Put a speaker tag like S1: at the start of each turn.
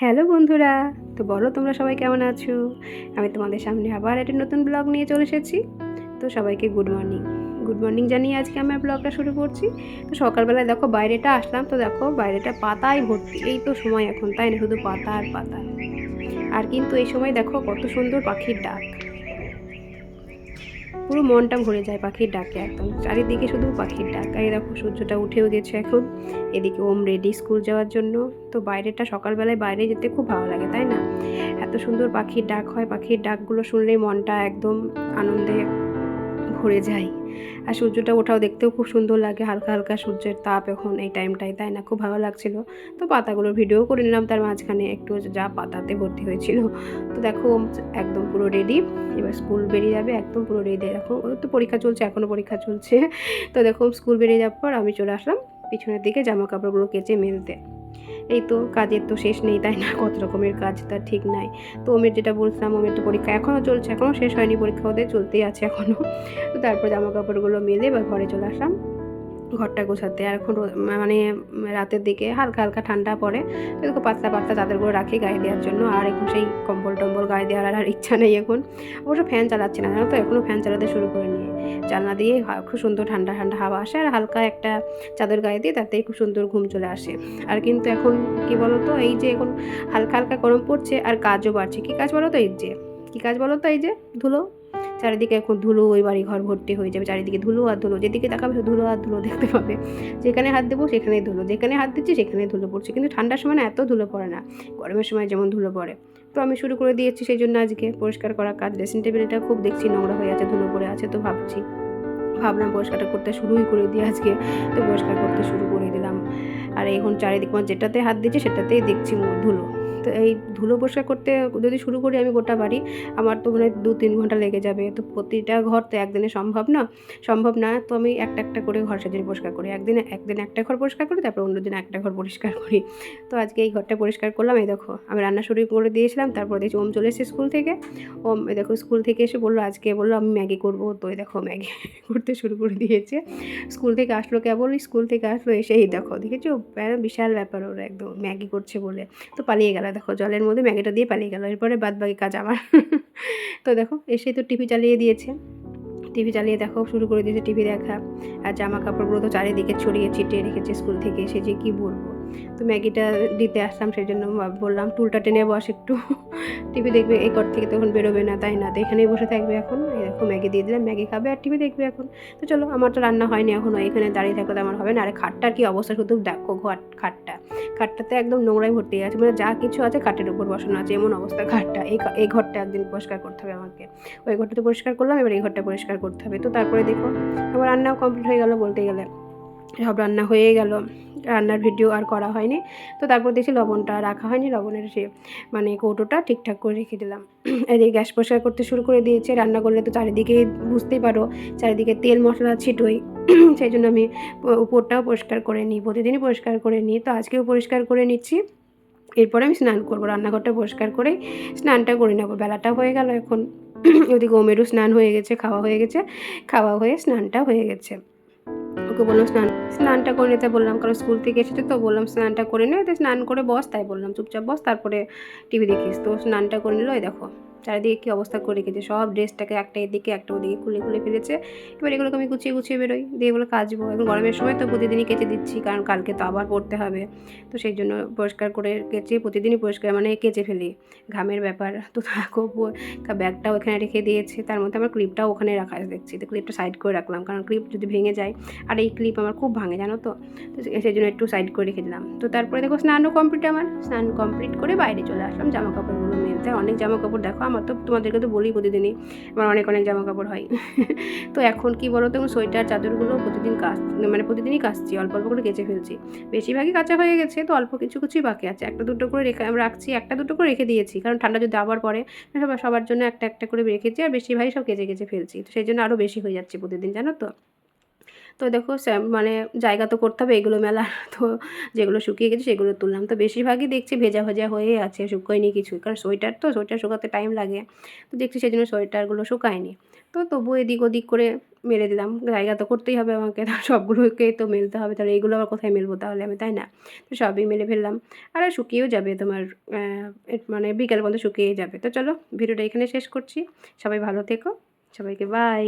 S1: Hello বন্ধুরা, তো বলো তোমরা সবাই কেমন আছো? আমি তোমাদের সামনে আবার একটা নতুন ব্লগ নিয়ে চলে এসেছি। তো সবাইকে গুড মর্নিং গুড মর্নিং জানিয়ে আজকে আমি ব্লগটা শুরু করছি। তো সকালবেলায় দেখো বাইরেটা আসলাম, তো দেখো বাইরেটা পাতায় ভর্তি। এই তো সময় এখন, তাই না? শুধু পাতা আর পাতা। আর কিন্তু এই সময় দেখো কত সুন্দর পাখির ডাক। পুরো মনটা ভরে যায় পাখির ডাকে একদম। চারিদিকে শুধু পাখির ডাক। আর দেখো, সূর্যটা উঠেও গেছে এখন। এদিকে ওম রেডি স্কুল যাওয়ার জন্য। তো বাইরেটা সকালবেলায় বাইরে যেতে খুব ভালো লাগে, তাই না? এত সুন্দর পাখির ডাক হয়। পাখির ডাকগুলো শুনলেই মনটা একদম আনন্দে ভরে যায়। আর সূর্যটা ওঠাও দেখতেও খুব সুন্দর লাগে, হালকা হালকা সূর্যের তাপ এখন এই টাইমটাই তাই না? খুব ভালো লাগছিল। তো পাতাগুলোর ভিডিও করে নিলাম, তার মাঝখানে একটু যা পাতাতে ভর্তি হয়েছিল। তো দেখো, একদম পুরো রেডি এবার স্কুল বেরিয়ে যাবে, একদম পুরো রেডি দেখো ওর তো পরীক্ষা চলছে এখনও পরীক্ষা চলছে। তো দেখো স্কুল বেরিয়ে যাওয়ার পর আমি চলে আসলাম, পিছনের দিকে জামা কাপড়গুলো কেচে মেলতে। এই তো কাজের তো শেষ নেই, তাই না? কত রকমের কাজ, তার ঠিক নাই। তো ওমের যেটা বলছিলাম, ওমের তো পরীক্ষা এখনও চলছে, এখনও শেষ হয়নি পরীক্ষা ওদের, চলতেই আছে এখনও। তো তারপর জামা কাপড়গুলো মেলে বা ঘরে চলে আসলাম। ঘরটা গোছাতে। আর এখন মানে রাতের দিকে হালকা হালকা ঠান্ডা পড়ে। দেখো পাতলা পাতলা চাদরগুলো রাখি গায়ে দেওয়ার জন্য। আর এখন সেই কম্বল টম্বল গায়ে দেওয়ার আর ইচ্ছা নেই এখন। অবশ্য ফ্যান চালাচ্ছে না, জানো তো? এখনও ফ্যান চালাতে শুরু করে নিয়ে জানলা দিয়ে খুব সুন্দর ঠান্ডা ঠান্ডা হাওয়া আসে। আর হালকা একটা চাদর গায়ে দিয়ে তাতেই খুব সুন্দর ঘুম চলে আসে। আর কিন্তু এখন কি বলো তো এই যে এখন হালকা হালকা গরম পড়ছে আর কাজও বাড়ছে। কী কাজ বলো তো এই যে, কী কাজ বলো তো এই যে? ধুলো। চারিদিকে এখন ধুলো, ওই বাড়ি ঘর ভর্তি হয়ে যাবে। চারিদিকে ধুলো আর ধুলো। যেদিকে তাকাবে ধুলো আর ধুলো দেখতে পাবে। যেখানে হাত দেবো সেখানেই ধুলো। যেখানে হাত দিচ্ছি সেখানেই ধুলো পড়ছে। কিন্তু ঠান্ডার সময় না এত ধুলো পড়ে না। গরমের সময় যেমন ধুলো পড়ে। তো আমি শুরু করে দিয়েছি সেই জন্য আজকে পরিষ্কার করা কাজ। ড্রেসিং টেবিলটা খুব দেখছি নোংরা হয়ে আছে, ধুলো পড়ে আছে তো ভাবছি। ভাবলাম পরিষ্কারটা করতে শুরুই করে দিই আজকে। তো পরিষ্কার করতে শুরু করে দিলাম। আর এখন চারিদিক আমার যেটাতে হাত দিচ্ছে সেটাতেই দেখছি ধুলো। তো এই ধুলো পরিষ্কার করতে যদি শুরু করি আমি গোটা বাড়ি, আমার তো মানে দু তিন ঘণ্টা লেগে যাবে। তো প্রতিটা ঘর তো একদিনে সম্ভব না সম্ভব না। তো আমি একটা একটা করে ঘর সাজিয়ে পরিষ্কার করি। একদিনে, একদিন একটা ঘর পরিষ্কার করি, তারপর অন্য দিন একটা ঘর পরিষ্কার করি। তো আজকে এই ঘরটা পরিষ্কার করলাম, এই দেখো, আমি রান্না শুরু করে দিয়েছিলাম, তারপর দেখছি ওম চলে এসেছে স্কুল থেকে। ওম, এই দেখো, স্কুল থেকে এসে বলল, আজকে বলল আমি ম্যাগি করব। তো এই দেখো, ম্যাগি করতে শুরু করে দিয়েছে। স্কুল থেকে আসলো কেবল স্কুল থেকে আসলো এসে এই দেখো, দেখেছ? বিশাল ব্যাপার ওরা একদম ম্যাগি করছে বলে। তো পালিয়ে গেল। দেখো, জলের মধ্যে ম্যাগিটা দিয়ে পালিয়ে গেল। এরপরে বাদ বাকি কাজ আমার। তো দেখো এসে তো টিভি চালিয়ে দিয়েছে। টিভি চালিয়ে দেখো, শুরু করে দিয়েছে টিভি দেখা। আর জামা কাপড়গুলো তো চারিদিকে ছড়িয়ে ছিটিয়ে রেখেছে স্কুল থেকে। এসে যে কী বলব? তো ম্যাগিটা দিতে আসলাম সেই জন্য বললাম, টুলটা টেনে বস একটু। টিভি দেখবে এই ঘর থেকে তখন বেরোবে না, তাই না? তো এখানেই বসে থাকবে এখন। দেখো, ম্যাগি দিয়ে দিলাম, ম্যাগি খাবে আর টিভি দেখবে এখন। তো চলো আমার তো রান্না হয়নি এখনও এখানে দাঁড়িয়ে থাকলে আমার হবে না। আর খাটটার কি অবস্থা শুধু দেখো ঘর, খাটটা। খাটটাতে একদম নোংরাই ভর্তি আছে মানে যা কিছু আছে খাটের উপর বসানো আছে, এমন অবস্থা খাটটা। এই এই ঘরটা একদিন পরিষ্কার করতে হবে আমাকে। ওই ঘরটা তো পরিষ্কার করলাম, এবার এই ঘরটা পরিষ্কার করতে হবে। তো তারপরে দেখো, আমার রান্নাও কমপ্লিট হয়ে গেল বলতে গেলে। সব রান্না হয়ে গেল। রান্নার ভিডিও আর করা হয়নি। তো তারপর দেখছি লবণটা রাখা হয়নি, লবণের সে মানে কৌটোটা ঠিকঠাক করে রেখে দিলাম। এদিকে গ্যাস পরিষ্কার করতে শুরু করে দিয়েছে। রান্না করলে তো চারিদিকে বুঝতেই পারো, চারিদিকে তেল মশলা ছিটোই। সেই জন্য আমি উপরটাও পরিষ্কার করে নিই, প্রতিদিনই পরিষ্কার করে নিই। তো আজকেও পরিষ্কার করে নিচ্ছি। এরপরে আমি স্নান করব, রান্নাঘরটা পরিষ্কার করেই স্নানটা করে নেব। বেলাটা হয়ে গেল এখন। ওদিকে ওমেরও স্নান হয়ে গেছে, খাওয়া হয়ে গেছে। খাওয়া হয়ে স্নানটা হয়ে গেছে। ওকে বললাম, স্নান, স্নানটা করে নিতে। বললাম কারণ স্কুল থেকে এসেছে তো। বললাম, স্নানটা করে নে। স্নান করে বস, তাই বললাম, চুপচাপ বস, তারপরে টিভি দেখিস। তো স্নানটা করে নিল দেখো। চারিদিকে কী অবস্থা করে রেখেছে? সব ড্রেসটাকে একটা এদিকে, একটা ওদিকে খুলে খুলে ফেলেছে। এবার এগুলোকে আমি গুছিয়ে গুছিয়ে বেরোই। দিয়ে এগুলো কাচবো। এখন গরমের সময় তো প্রতিদিনই কেচে দিচ্ছি, কারণ কালকে তো আবার পড়তে হবে। তো সেই জন্য পরিষ্কার করে কেচে প্রতিদিনই পরিষ্কার মানে কেচে ফেলি। ঘামের ব্যাপার তো থাকো ব্যাগটাও এখানে রেখে দিয়েছে। তার মধ্যে আমার ক্লিপটাও ওখানে রাখা দেখছি। তো ক্লিপটা সাইড করে রাখলাম, কারণ ক্লিপ যদি ভেঙে যায়, আর এই ক্লিপ আমার খুব ভাঙে, জানো তো? তো সেই জন্য একটু সাইড করে রেখে দিলাম। তো তারপরে দেখো স্নানও কমপ্লিট আমার। স্নান কমপ্লিট করে বাইরে চলে আসলাম জামা কাপড়গুলো মেলতে অনেক জামা কাপড় দেখো, আমার তো তোমাদেরকে তো বলি প্রতিদিনই, আমার অনেক অনেক জামা কাপড় হয়। তো এখন কি বলো তো, সোয়েটার, চাদরগুলো প্রতিদিন কাচ মানে প্রতিদিনই কাচছি, অল্প অল্প করে কেচে ফেলছি। বেশিরভাগই কাঁচা হয়ে গেছে, তো অল্প কিছু কিছুই বাকি আছে। একটা দুটো করে রেখে রাখছি, একটা দুটো করে রেখে দিয়েছি, কারণ ঠান্ডা যদি আবার পরে সবার সবার জন্য একটা একটা করে রেখেছি, আর বেশিরভাগই সব কেচে কেচে ফেলছি। তো সেই জন্য আরও বেশি হয়ে যাচ্ছে প্রতিদিন, জানো তো? তো দেখো মানে জায়গা তো করতে হবে, এগুলো মেলা তো যেগুলো শুকিয়ে গেছে সেগুলো তুললাম। তো বেশিরভাগই দেখছি ভেজা ভেজা হয়ে আছে, শুকোয়নি কিছু, কারণ সোয়েটার তো, সোয়েটার শুকাতে টাইম লাগে। তো দেখছি সেই জন্য সোয়েটারগুলো শুকায়নি। তো তবু এদিক ওদিক করে মেরে দিলাম। জায়গা তো করতেই হবে আমাকে সবগুলোকে তো মেলতে হবে, তাহলে এইগুলো আবার কোথায় মেলবো তাহলে আমি, তাই না? তো সবই মেলে ফেললাম। আর শুকিয়েও যাবে তোমার মানে বিকেল পর্যন্ত শুকিয়ে যাবে। তো চলো, ভিডিওটা এখানে শেষ করছি। সবাই ভালো থেকো। সবাইকে বাই